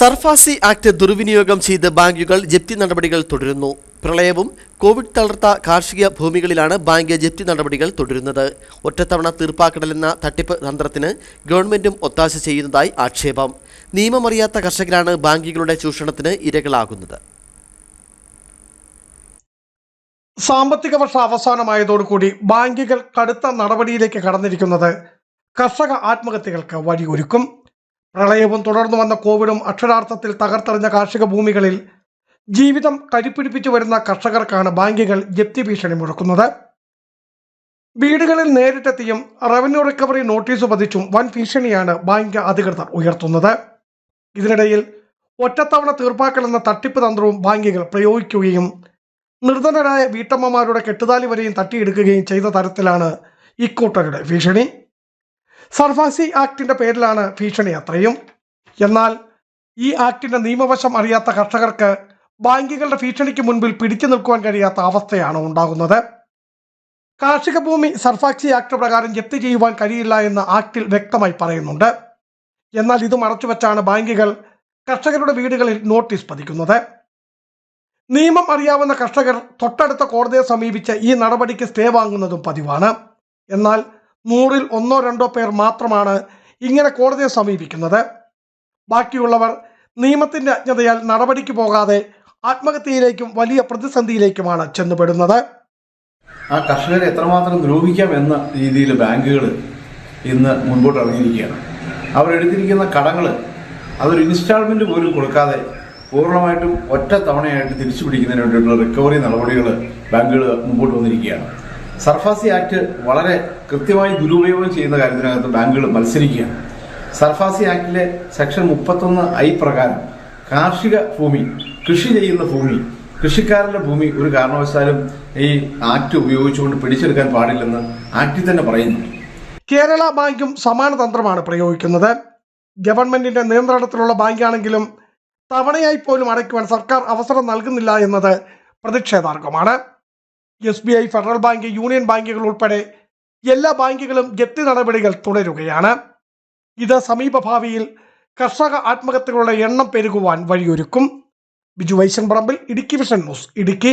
SARFAESI act ദുർവിനിയോഗം ചെയ്ത് ബാങ്കുകൾ ജപ്തി നടപടികൾ തുടരുന്നു. പ്രളയവും കോവിഡ് തളർത്ത കാർഷിക ഭൂമികളിലാണ് ബാങ്ക് ജപ്തി നടപടികൾ തുടരുന്നത്. ഒറ്റത്തവണ തീർപ്പാക്കടലെന്ന തട്ടിപ്പ് തന്ത്രത്തിന് ഗവൺമെന്റും ഒത്താശ ചെയ്യുന്നതായി ആക്ഷേപം. നിയമമറിയാത്ത കർഷകരാണ് ബാങ്കുകളുടെ ചൂഷണത്തിന് ഇരകളാകുന്നത്. സാമ്പത്തിക വർഷം അവസാനമായതോടുകൂടി ബാങ്കുകൾ കടുത്ത നടപടിയിലേക്ക് കടന്നിരിക്കുന്നത് കർഷക ആത്മഹത്യകൾക്ക് വഴിയൊരുക്കും. പ്രളയവും തുടർന്നു വന്ന കോവിഡും അക്ഷരാർത്ഥത്തിൽ തകർത്തെറിഞ്ഞ കാർഷിക ഭൂമികളിൽ ജീവിതം കരിപ്പിടിപ്പിച്ചു വരുന്ന കർഷകർക്കാണ് ബാങ്കുകൾ ജപ്തി ഭീഷണി മുഴക്കുന്നത് വീടുകളിൽ നേരിട്ടെത്തിയും റവന്യൂ റിക്കവറി നോട്ടീസ് പതിച്ചും വൻ ഭീഷണിയാണ് ബാങ്ക് അധികൃതർ ഉയർത്തുന്നത്. ഇതിനിടയിൽ ഒറ്റത്തവണ തീർപ്പാക്കലെന്ന തട്ടിപ്പ് തന്ത്രവും ബാങ്കുകൾ പ്രയോഗിക്കുകയും നിർധനരായ വീട്ടമ്മമാരുടെ കെട്ടുതാലി വരെയും തട്ടിയെടുക്കുകയും ചെയ്ത തരത്തിലാണ് ഇക്കൂട്ടരുടെ ഭീഷണി. സർഫാസി ആക്ടിന്റെ പേരിലാണ് ഭീഷണി അത്രയും. എന്നാൽ ഈ ആക്ടിന്റെ നിയമവശം അറിയാത്ത കർഷകർക്ക് ബാങ്കുകളുടെ ഭീഷണിക്ക് മുൻപിൽ പിടിച്ചു നിൽക്കുവാൻ കഴിയാത്ത അവസ്ഥയാണ് ഉണ്ടാകുന്നത്. കാർഷിക ഭൂമി സർഫാക്സി ആക്ട് പ്രകാരം ജപ്തി ചെയ്യുവാൻ കഴിയില്ല എന്ന് ആക്ടിൽ വ്യക്തമായി പറയുന്നുണ്ട്. എന്നാൽ ഇത് മറച്ചുവെച്ചാണ് ബാങ്കുകൾ കർഷകരുടെ വീടുകളിൽ നോട്ടീസ് പതിക്കുന്നത്. നിയമം അറിയാവുന്ന കർഷകർ തൊട്ടടുത്ത കോടതിയെ സമീപിച്ച് ഈ നടപടിക്ക് സ്റ്റേ വാങ്ങുന്നതും പതിവാണ്. എന്നാൽ നൂറിൽ ഒന്നോ രണ്ടോ പേർ മാത്രമാണ് ഇങ്ങനെ കോടതിയെ സമീപിക്കുന്നത്. ബാക്കിയുള്ളവർ നിയമത്തിന്റെ അജ്ഞതയാൽ നടപടിക്ക് പോകാതെ ആത്മഹത്യയിലേക്കും വലിയ പ്രതിസന്ധിയിലേക്കുമാണ് ചെന്നുപെടുന്നത്. ആ കർഷകരെ എത്രമാത്രം ദ്രോഹിക്കാം എന്ന രീതിയിൽ ബാങ്കുകൾ ഇന്ന് മുൻപോട്ട് ഇറങ്ങിയിരിക്കുകയാണ്. അവരെടുത്തിരിക്കുന്ന കടങ്ങൾ അതൊരു ഇൻസ്റ്റാൾമെന്റ് പോലും കൊടുക്കാതെ പൂർണമായിട്ടും ഒറ്റ തവണയായിട്ട് തിരിച്ചു പിടിക്കുന്നതിന് വേണ്ടിയിട്ടുള്ള റിക്കവറി നടപടികൾ ബാങ്കുകൾ മുമ്പോട്ട് വന്നിരിക്കുകയാണ്. സർഫാസി ആക്ട് വളരെ കൃത്യമായി ദുരുപയോഗം ചെയ്യുന്ന കാര്യത്തിനകത്ത് ബാങ്കുകൾ മത്സരിക്കുകയാണ്. സർഫാസി ആക്ടിലെ സെക്ഷൻ മുപ്പത്തൊന്ന് ഐ പ്രകാരം കാർഷിക ഭൂമി കൃഷി ചെയ്യുന്ന ഭൂമി കൃഷിക്കാരന്റെ ഭൂമി ഒരു കാരണവശാലും ഈ ആക്ട് ഉപയോഗിച്ചുകൊണ്ട് പിടിച്ചെടുക്കാൻ പാടില്ലെന്ന് ആക്ടിൽ തന്നെ പറയുന്നു. കേരള ബാങ്കും സമാന തന്ത്രമാണ് പ്രയോഗിക്കുന്നത്. ഗവൺമെന്റിന്റെ നിയന്ത്രണത്തിലുള്ള ബാങ്കാണെങ്കിലും തവണയായി പോലും അടയ്ക്കുവാൻ സർക്കാർ അവസരം നൽകുന്നില്ല എന്നത് പ്രതിഷേധാർഹമാണ് S B I Federal Bank Union ബാങ്കുകൾ ഉൾപ്പെടെ എല്ലാ ബാങ്കുകളും ജപ്തി നടപടികൾ തുടരുകയാണ്. ഇത് സമീപഭാവിയിൽ കർഷക ആത്മഹത്യകളുടെ എണ്ണം പെരുകുവാൻ വഴിയൊരുക്കും. ബിജു വൈശൻ പറമ്പിൽ ഇടുക്കി വിഷൻ ന്യൂസ് ഇടുക്കി.